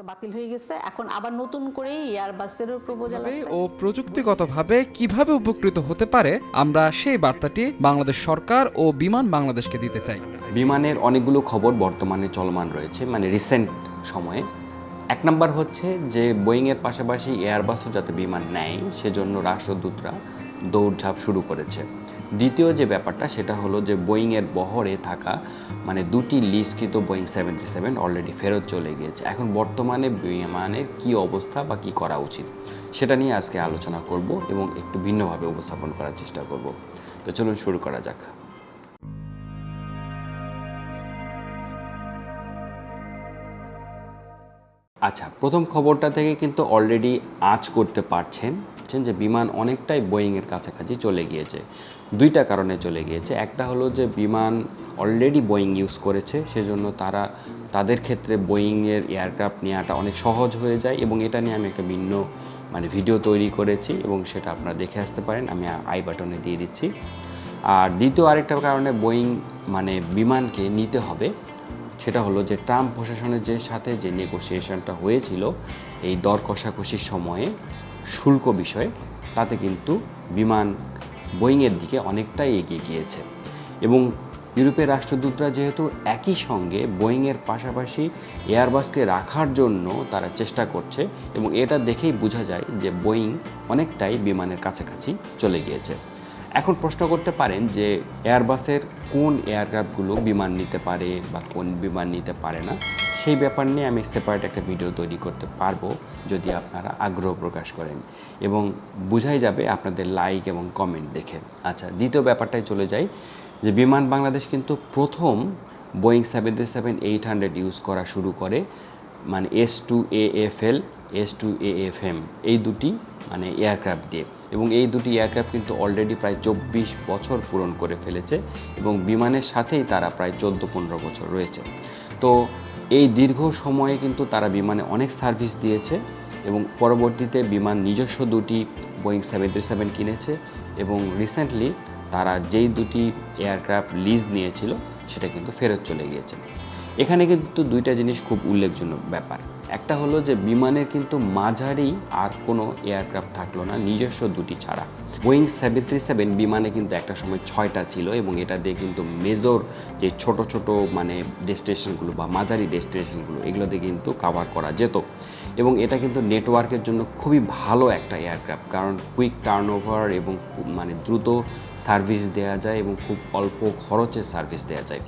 এটা বাতিল হয়ে গেছে। এখন আবার নতুন করে এয়ারবাসেরও প্রপোজাল আছে। ও প্রযুক্তিগতভাবে কীভাবে উপকৃত হতে পারে আমরা সেই বার্তাটি বাংলাদেশ সরকার ও বিমান বাংলাদেশকে দিতে চাই। বিমানের অনেকগুলো খবর বর্তমানে চলমান রয়েছে মানে রিসেন্ট সময়ে। এক নম্বর হচ্ছে যে বোয়িংয়ের পাশাপাশি এয়ারবাসও যাতে বিমান নেয় সেজন্য রাষ্ট্রদূতরা দৌড়ঝাঁপ শুরু করেছে। দ্বিতীয় যে ব্যাপারটা, সেটা হলো যে বোয়িংয়ের বহরে থাকা মানে দুটি লিস্টকৃত বোয়িং সেভেন্টি সেভেন অলরেডি ফেরত চলে গিয়েছে। এখন বর্তমানে বিমানের কি অবস্থা বা কি করা উচিত, সেটা নিয়ে আজকে আলোচনা করব এবং একটু ভিন্নভাবে উপস্থাপন করার চেষ্টা করব। তো চলুন শুরু করা যাক। আচ্ছা প্রথম খবরটা থেকে কিন্তু অলরেডি আজ করতে পারছেন যে বিমান অনেকটাই বোয়িংয়ের কাছাকাছি চলে গিয়েছে। দুইটা কারণে চলে গিয়েছে। একটা হলো যে বিমান অলরেডি বোয়িং ইউজ করেছে, সেজন্য তারা, তাদের ক্ষেত্রে বোয়িংয়ের এয়ারক্রাফট নেওয়াটা অনেক সহজ হয়ে যায় এবং এটা নিয়ে আমি একটা ভিন্ন মানে ভিডিও তৈরি করেছি এবং সেটা আপনারা দেখে আসতে পারেন। আমি আই বাটনে দিয়ে দিচ্ছি। আর দ্বিতীয় আরেকটা কারণে বোয়িং মানে বিমানকে নিতে হবে, সেটা হলো যে ট্রাম্প প্রশাসনের যে সাথে যে নেগোসিয়েশনটা হয়েছিল, এই দর কষাকষির সময়ে শুল্ক বিষয়ে, তাতে কিন্তু বিমান বোয়িংয়ের দিকে অনেকটাই এগিয়ে গিয়েছে। এবং ইউরোপের রাষ্ট্রদূতরা যেহেতু একই সঙ্গে বোয়িংয়ের পাশাপাশি এয়ারবাসকে রাখার জন্য তারা চেষ্টা করছে এবং এটা দেখেই বোঝা যায় যে বোয়িং অনেকটাই বিমানের কাছাকাছি চলে গিয়েছে। এখন প্রশ্ন করতে পারেন যে এয়ারবাসের কোন এয়ারক্রাফটগুলো বিমান নিতে পারে বা কোন বিমান নিতে পারে না, সেই ব্যাপার নিয়ে আমি সেপারেট একটা ভিডিও তৈরি করতে পারব যদি আপনারা আগ্রহ প্রকাশ করেন। এবং বোঝাই যাবে আপনাদের লাইক এবং কমেন্ট দেখে। আচ্ছা দ্বিতীয় ব্যাপারটায় চলে যাই, যে বিমান বাংলাদেশ কিন্তু প্রথম Boeing seven seven eight hundred use করা শুরু করে মানে S two A F L S two A F M এই দুটি মানে এয়ারক্রাফট দিয়ে। এবং এই দুটি এয়ারক্রাফট কিন্তু অলরেডি প্রায় চব্বিশ বছর পূরণ করে ফেলেছে এবং বিমানের সাথেই তারা প্রায় চোদ্দ পনেরো বছর রয়েছে। তো এই দীর্ঘ সময়ে কিন্তু তারা বিমানে অনেক সার্ভিস দিয়েছে এবং পরবর্তীতে বিমান নিজস্ব দুটি বোয়িং সেভেন থ্রি সেভেন কিনেছে এবং রিসেন্টলি তারা যেই দুটি এয়ারক্রাফট লিজ নিয়েছিল সেটা কিন্তু ফেরত চলে গিয়েছে। এখানে কিন্তু দুইটা জিনিস খুব উল্লেখজনক ব্যাপার। একটা হলো যে, বিমানের কিন্তু মাঝারি আর কোনো এয়ারক্রাফট থাকল না, নিজস্ব দুটি ছাড়া। বোয়িং সেভেন থ্রি সেভেন বিমানে কিন্তু একটা সময় ছয়টা ছিল এবং এটা দিয়ে কিন্তু মেজর যে ছোট ছোট মানে ডেস্টিনেশনগুলো বা মাঝারি ডেস্টিনেশনগুলো, এগুলো দিয়ে কিন্তু কাভার করা যেত। এবং এটা কিন্তু নেটওয়ার্কের জন্য খুবই ভালো একটা এয়ারক্রাফট, কারণ কুইক টার্ন ওভার এবং মানে দ্রুত সার্ভিস দেওয়া যায় এবং খুব অল্প খরচে সার্ভিস দেওয়া যায়।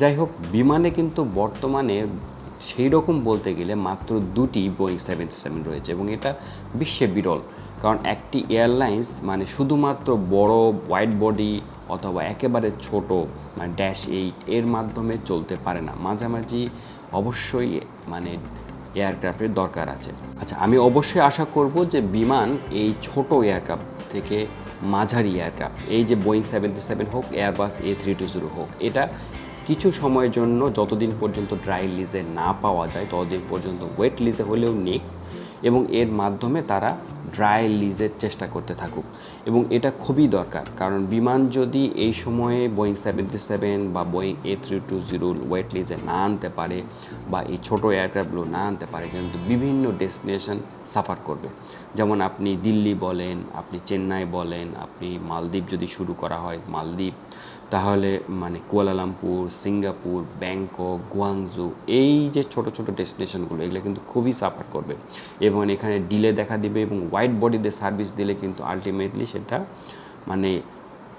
যাই হোক বিমানে কিন্তু বর্তমানে সেই রকম বলতে গেলে মাত্র দুটি বোয়িং সেভেন সেভেন রয়েছে এবং এটা বিশ্বে বিরল। কারণ একটি এয়ারলাইন্স মানে শুধুমাত্র বড় হোয়াইট বডি অথবা একেবারে ছোট মানে ড্যাশ এইট এর মাধ্যমে চলতে পারে না। মাঝামাঝি অবশ্যই মানে এয়ারক্রাফটের দরকার আছে। আচ্ছা আমি অবশ্যই আশা করব যে বিমান এই ছোট এয়ারক্রাফট থেকে মাঝারি এয়ারক্রাফট এই যে বোয়িং সেভেন্টি সেভেন হোক Airbus A three two zero হোক, এটা কিছু সময়ের জন্য যতদিন পর্যন্ত ড্রাই লিজে না পাওয়া যায়, ততদিন পর্যন্ত ওয়েট লিজে হলেও নিক এবং এর মাধ্যমে তারা ড্রাই লিজের চেষ্টা করতে থাকুক। এবং এটা খুবই দরকার, কারণ বিমান যদি এই সময়ে বোয়িং সেভেন্টি সেভেন বা Boeing A three two zero wet লিজে না আনতে পারে বা এই ছোটো এয়ারক্রাফটগুলো না আনতে পারে, কিন্তু বিভিন্ন ডেস্টিনেশন সাফার করবে। যেমন আপনি দিল্লি বলেন, আপনি চেন্নাই বলেন, আপনি মালদ্বীপ যদি শুরু করা হয়, মালদ্বীপ, তাহলে মানে কুয়ালালামপুর, সিঙ্গাপুর, ব্যাংকক গুয়াংজু এই যে ছোট ছোট ডেস্টিনেশনগুলো এগুলো কিন্তু খুবই সাফার করবে। এবং এখানে ডিলে দেখা দিবে এবং হোয়াইট বডিতে সার্ভিস দিলে কিন্তু আলটিমেটলি সেটা মানে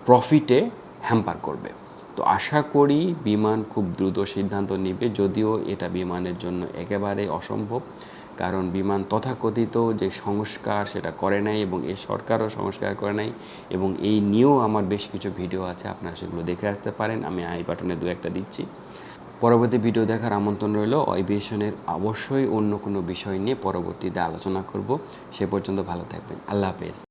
প্রফিটে হ্যাম্পার করবে। তো আশা করি বিমান খুব দ্রুত সিদ্ধান্ত নেবে, যদিও এটা বিমানের জন্য একেবারে অসম্ভব, কারণ বিমান তথাকথিত যে সংস্কার সেটা করে নাই এবং এই সরকারও সংস্কার করে নাই এবং এই নিয়েও আমার বেশ কিছু ভিডিও আছে, আপনারা সেগুলো দেখে আসতে পারেন। আমি আই বাটনে দু একটা দিচ্ছি। পরবর্তী ভিডিও দেখার আমন্ত্রণ রইল। অভিবেশনের অবশ্যই অন্য কোনো বিষয় নিয়ে পরবর্তীতে আলোচনা করব। সে পর্যন্ত ভালো থাকবেন। আল্লাহ হাফেজ।